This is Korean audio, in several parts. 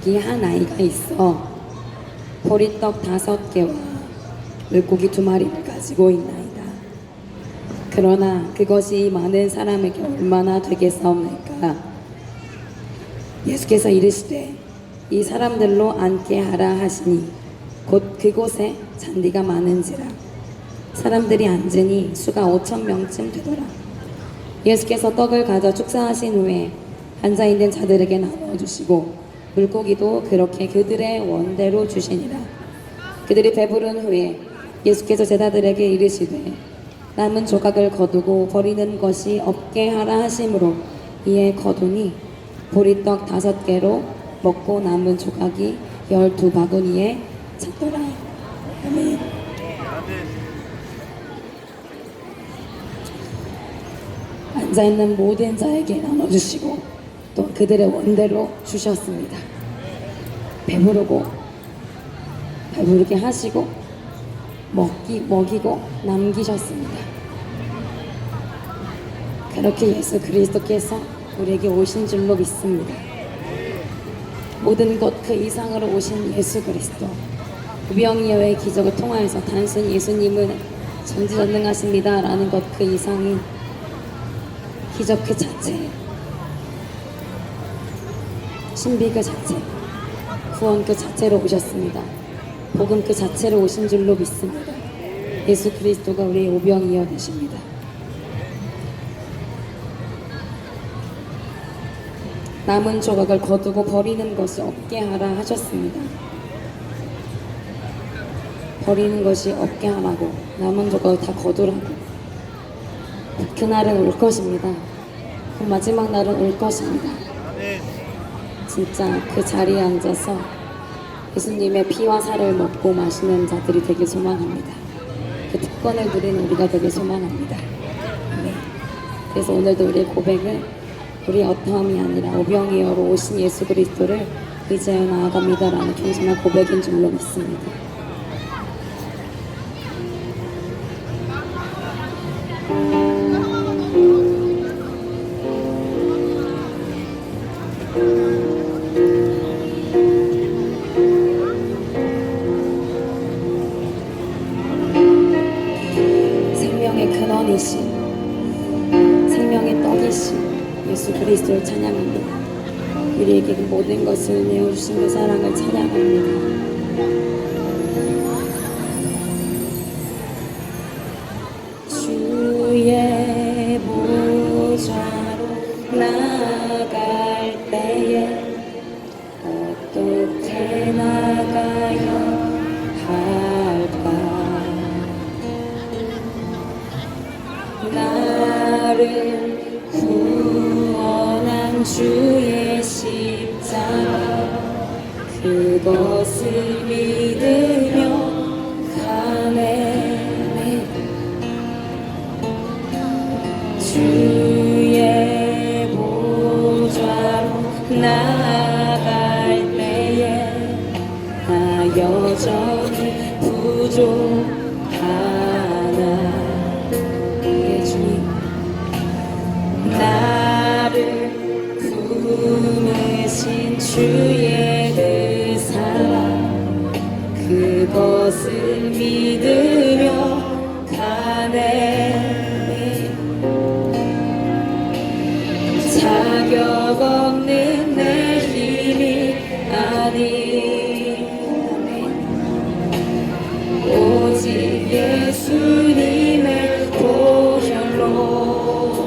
거기 한 아이가 있어 보리떡 다섯 개와 물고기 두 마리를 가지고 있나이다. 그러나 그것이 많은 사람에게 얼마나 되겠사옵나이까? 예수께서 이르시되 이 사람들로 앉게 하라 하시니 곧 그곳에 잔디가 많은지라 사람들이 앉으니 수가 오천 명쯤 되더라. 예수께서 떡을 가져 축사하신 후에 앉아 있는 자들에게 나누어 주시고 물고기도 그렇게 그들의 원대로 주시니라. 그들이 배부른 후에 예수께서 제자들에게 이르시되 남은 조각을 거두고 버리는 것이 없게 하라 하심으로 이에 거두니 보리떡 다섯 개로 먹고 남은 조각이 열두 바구니에 찼더라. 아멘. 앉아 있는 모든 자에게 나눠주시고 또 그들의 원대로 주셨습니다. 배부르고 배부르게 하시고 먹기 먹이고 남기셨습니다. 그렇게 예수 그리스도께서 우리에게 오신 줄로 믿습니다. 모든 것 그 이상으로 오신 예수 그리스도 우병이어의 기적을 통하여서 단순히 예수님은 전지전능하십니다라는 것 그 이상인 기적 그 자체 신비 그 자체 구원 그 자체로 오셨습니다. 복음 그 자체로 오신 줄로 믿습니다. 예수 그리스도가 우리의 오병이어 되십니다. 남은 조각을 거두고 버리는 것이 없게 하라 하셨습니다. 버리는 것이 없게 하라고 남은 조각을 다 거두라고 그날은 올 것입니다. 그 마지막 날은 올 것입니다. 진짜 그 자리에 앉아서 예수님의 피와 살을 먹고 마시는 자들이 되길 소망합니다. 그 특권을 누리는 우리가 되길 소망합니다. 네. 그래서 오늘도 우리의 고백은 우리의 어떠함이 아니라 오병이어로 오신 예수 그리스도를 의지하여 나아갑니다라는 겸손한 고백인 줄로 믿습니다. 모든 것을 내어주신 그 사랑을 찬양합니다. 그것을 믿으 보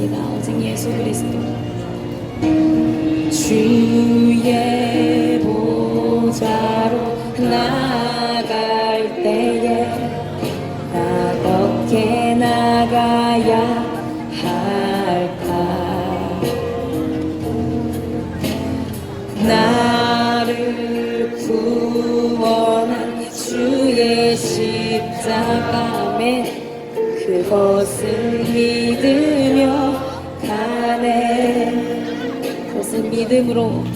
감사합니다. 오직 예수 그리스도. 주 예. 믿음으로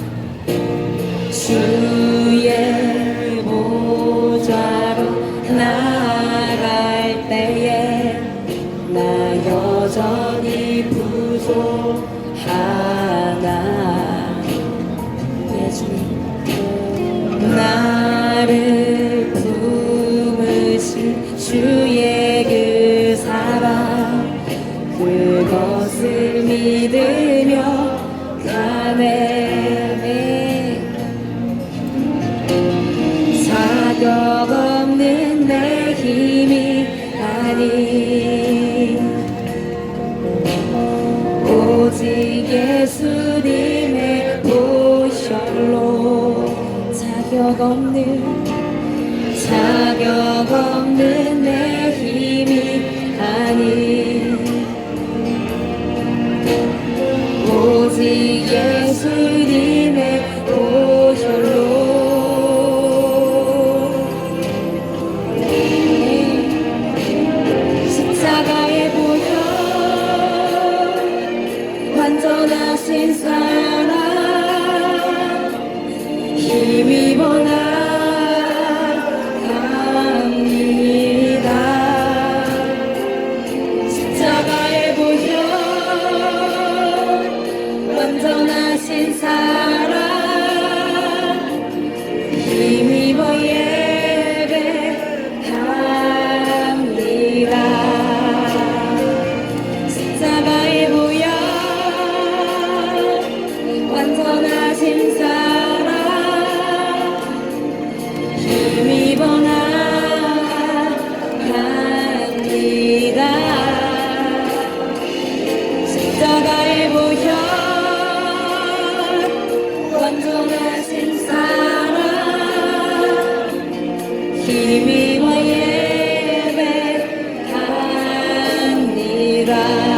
Vida.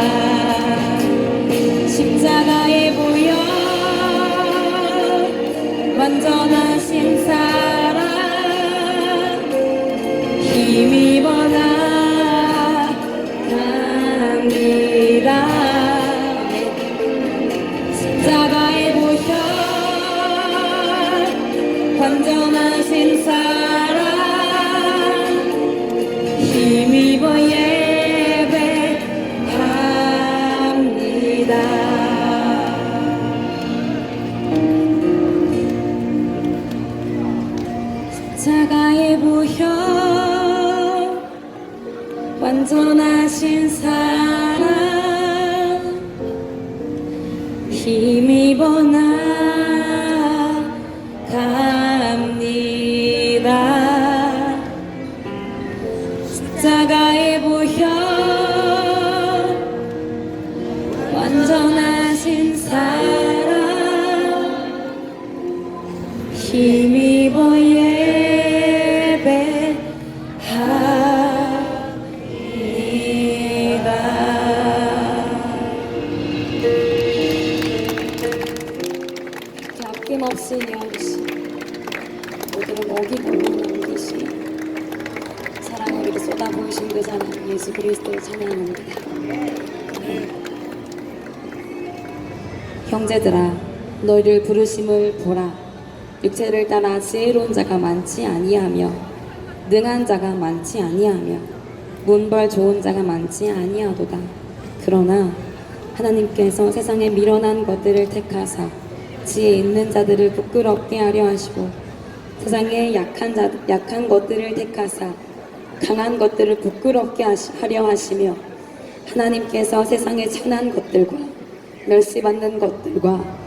그를 부르심을 보라. 육체를 따라 지혜로운 자가 많지 아니하며 능한 자가 많지 아니하며 문벌 좋은 자가 많지 아니하도다. 그러나 하나님께서 세상에 밀어난 것들을 택하사 지혜 있는 자들을 부끄럽게 하려 하시고 세상에 약한 자 약한 것들을 택하사 강한 것들을 부끄럽게 하시, 하려 하시며 하나님께서 세상에 천한 것들과 멸시받는 것들과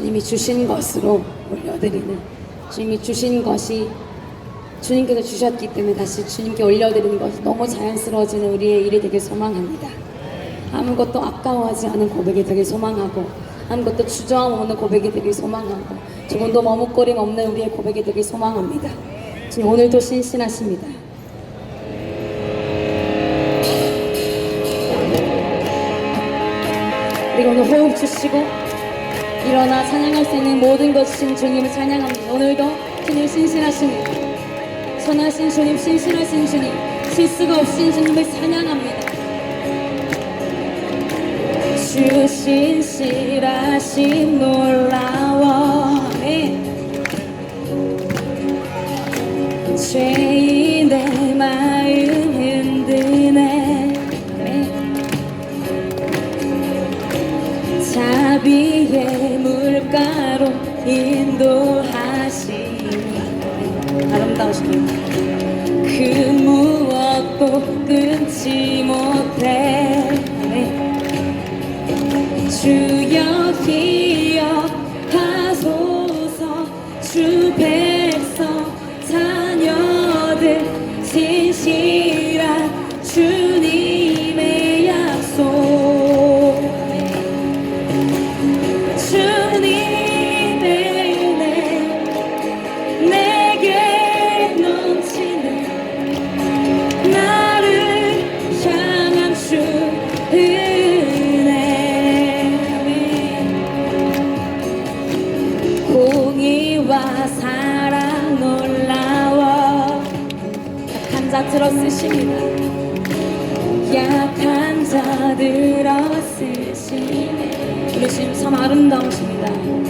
주님이 주신 것으로 올려드리는 주님이 주신 것이 주님께서 주셨기 때문에 다시 주님께 올려드리는 것이 너무 자연스러워지는 우리의 일이 되길 소망합니다. 아무것도 아까워하지 않은 고백이 되길 소망하고 아무것도 주저함 없는 고백이 되길 소망하고 조금도 머뭇거림 없는 우리의 고백이 되길 소망합니다. 주님 오늘도 신실하십니다. 그리고 오늘 호흡 주시고 일어나 찬양할 수 있는 모든 것 주신 주님을 찬양합니다. 오늘도 주님 신실하십니다. 선하신 주님, 신실하신 주님, 실수가 없으신 주님을 찬양합니다. 주 신실하신 놀라워 아멘. 죄 인도하시니 아름다우십니다 그 무엇도 끊지 못해. 주여 기억하소서 주백 들어쓰시네 우리 주님 참 아름다우십니다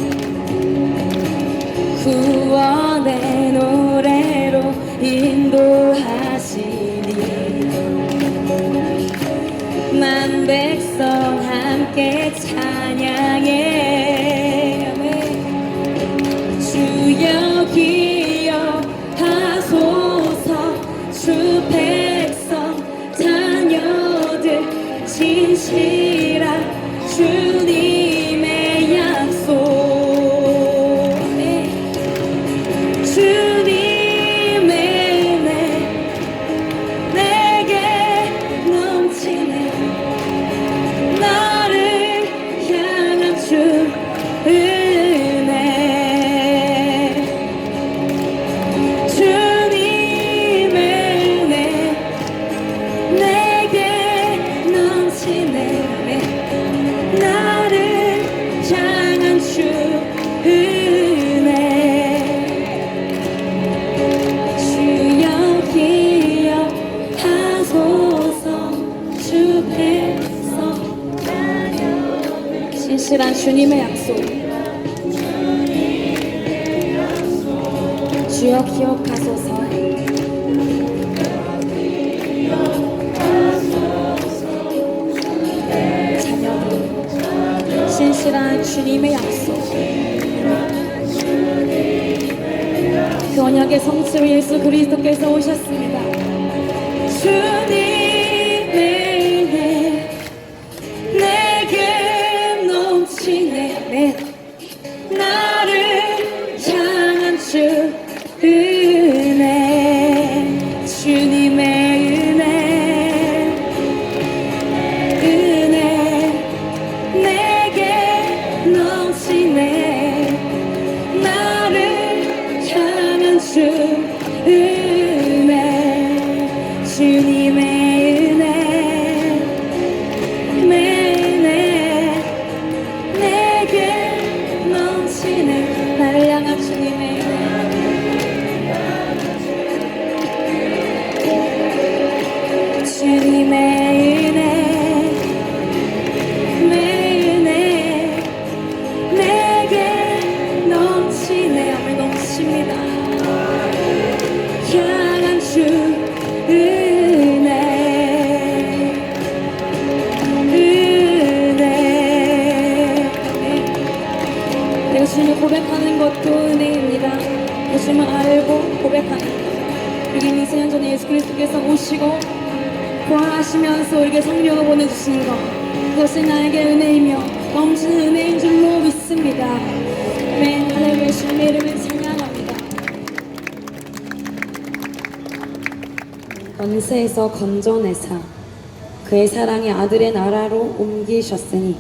나 고백하는 것도 은혜입니다. 예수님을 알고 고백하는 것. 우리 미세년 전에 예수 그리스도께서 오시고 부활하시면서 우리에게 성령을 보내주신 것. 그것이 나에게 은혜이며 넘치는 은혜인 줄로 믿습니다. 아멘. 하나님의 예수님의 이름을 찬양합니다. 권세에서 건져내사 그의 사랑이 아들의 나라로 옮기셨으니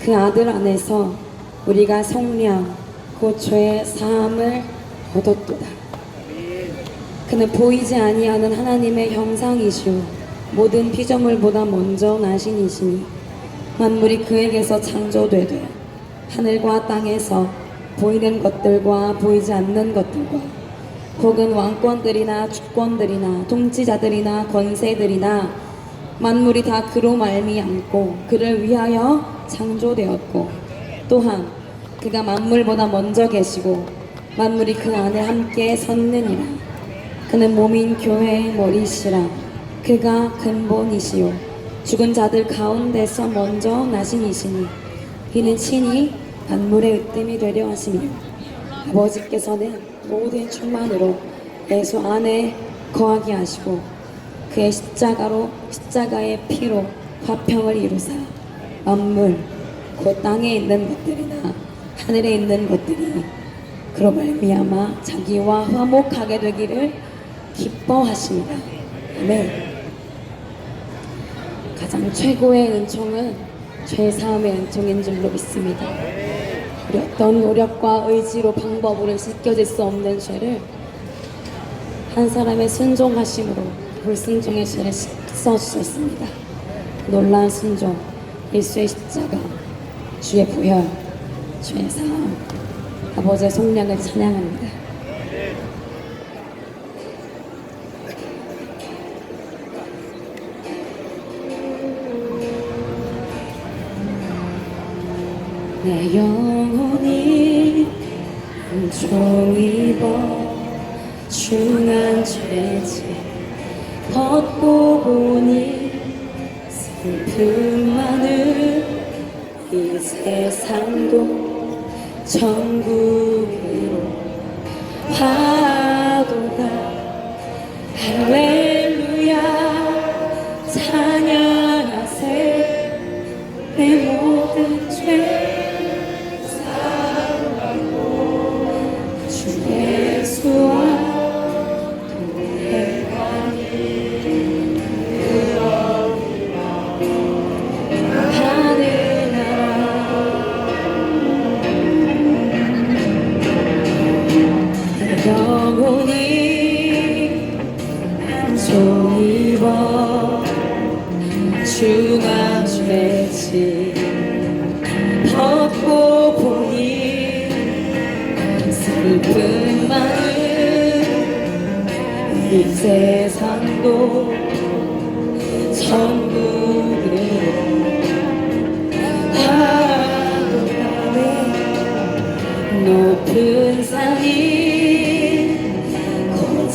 그 아들 안에서 우리가 성령 곧 죄의 사함을 얻었도다. 그는 보이지 아니하는 하나님의 형상이시오 모든 피조물보다 먼저 나신 이시니 만물이 그에게서 창조되되 하늘과 땅에서 보이는 것들과 보이지 않는 것들과 혹은 왕권들이나 주권들이나 통치자들이나 권세들이나 만물이 다 그로 말미암고 그를 위하여 창조되었고 또한 그가 만물보다 먼저 계시고 만물이 그 안에 함께 섰느니라. 그는 몸인 교회의 머리시라. 그가 근본이시요. 죽은 자들 가운데서 먼저 나신 이시니 이는 친히 만물의 으뜸이 되려 하시며 아버지께서는 모든 충만으로 예수 안에 거하게 하시고 그의 십자가로 십자가의 피로 화평을 이루사 만물 곧 땅에 있는 것들이나 하늘에 있는 것들이 그로 말미암아 자기와 화목하게 되기를 기뻐하십니다. 아멘. 가장 최고의 은총은 죄 사함의 은총인 줄로 믿습니다. 우리 어떤 노력과 의지로 방법으로 씻겨질 수 없는 죄를 한 사람의 순종하심으로 불순종의 죄를 씻어주셨습니다. 놀라운 순종, 예수의 십자가, 주의 부혈, 사함, 아버지의 속량을 찬양합니다. 내 영혼이 은총 입어 중한 죄지 벗고 천국으로 파도다 할렐루야 찬양하세 내 모든 죄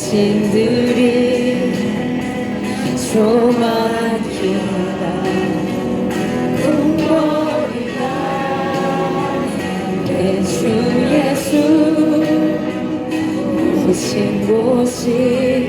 거친들이 조막히다. 궁궐이다. 내주 예수 오신 곳이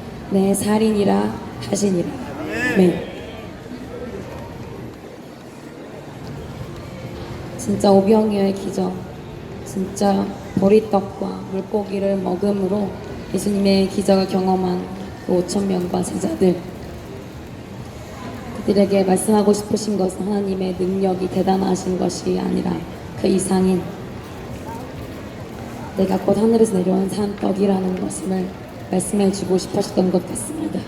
내 살인이라 하시니라 네. 진짜 오병이어의 기적 진짜 보리떡과 물고기를 먹음으로 예수님의 기적을 경험한 그 5천 명과 제자들 그들에게 말씀하고 싶으신 것은 하나님의 능력이 대단하신 것이 아니라 그 이상인 내가 곧 하늘에서 내려온 산떡이라는 것을 말씀해 주고 싶으셨던 것 같습니다.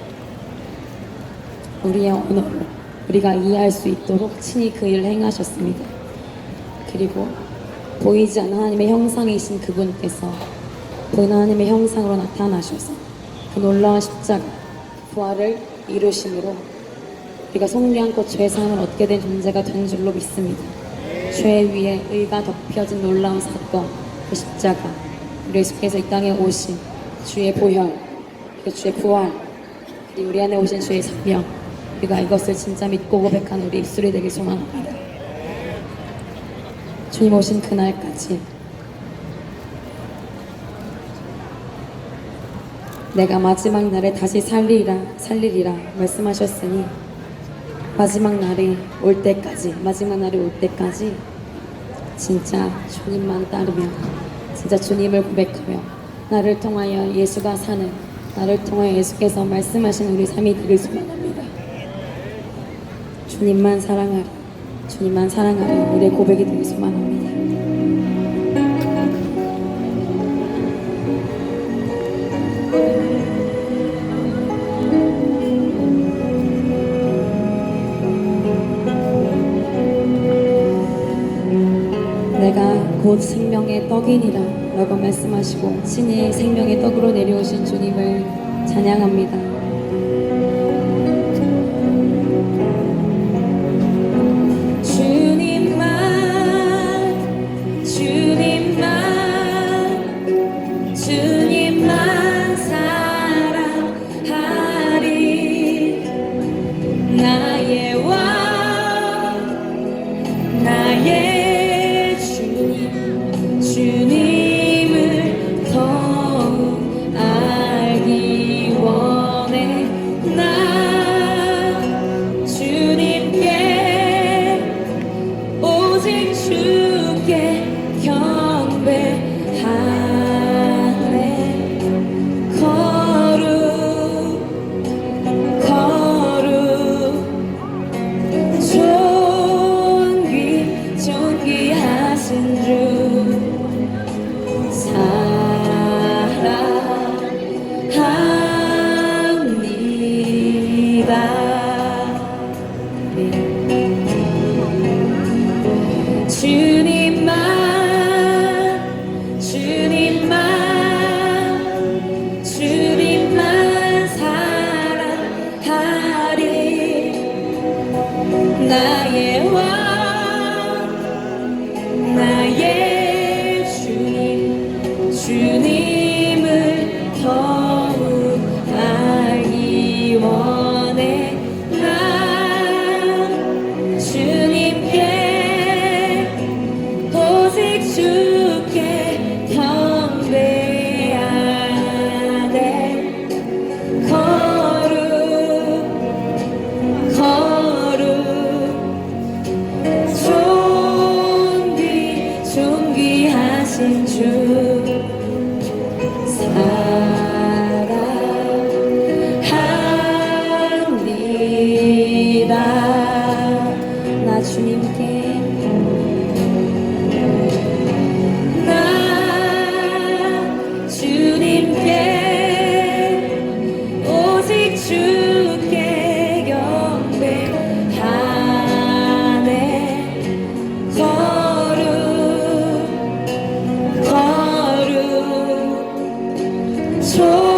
우리의 언어로 우리가 이해할 수 있도록 친히 그 일을 행하셨습니다. 그리고 보이지 않는 하나님의 형상이신 그분께서 보이는 하나님의 형상으로 나타나셔서 그 놀라운 십자가 부활을 이루심으로 우리가 것 죄사함을 얻게 된 존재가 된 줄로 믿습니다. 죄 위에 의가 덮여진 놀라운 사건 그 십자가 우리 예수께서 이 땅에 오신 주의 보혈 그 주의 부활 그리고 우리 안에 오신 주의 생명 우리가 이것을 진짜 믿고 고백한 우리 입술이 되길 소망합니다. 주님 오신 그날까지 내가 마지막 날에 다시 살리리라 살리리라 말씀하셨으니 마지막 날이 올 때까지 마지막 날이 올 때까지 진짜 주님만 따르며 진짜 주님을 고백하며 나를 통하여 예수가 사는 나를 통하여 예수께서 말씀하신 우리 삶이 되길 소망합니다. 주님만 사랑하라 주님만 사랑하라 우리의 고백이 되길 소망합니다. 곧 생명의 떡이니라 라고 말씀하시고 신의 생명의 떡으로 내려오신 주님을 찬양합니다. 소리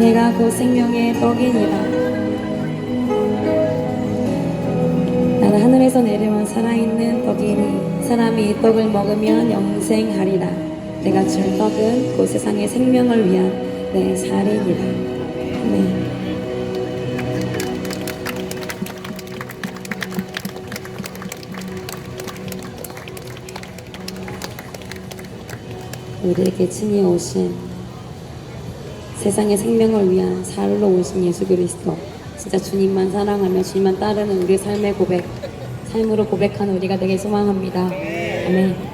내가 그 생명의 떡이니라. 나는 하늘에서 내려온 살아있는 떡이니 사람이 이 떡을 먹으면 영생하리라. 내가 줄 떡은 그 세상의 생명을 위한 내 살이니라. 네. 우리에게 친히 오신 세상의 생명을 위한 살로 오신 예수 그리스도 진짜 주님만 사랑하며 주님만 따르는 우리 삶의 고백 삶으로 고백하는 우리가 되길 소망합니다. 아멘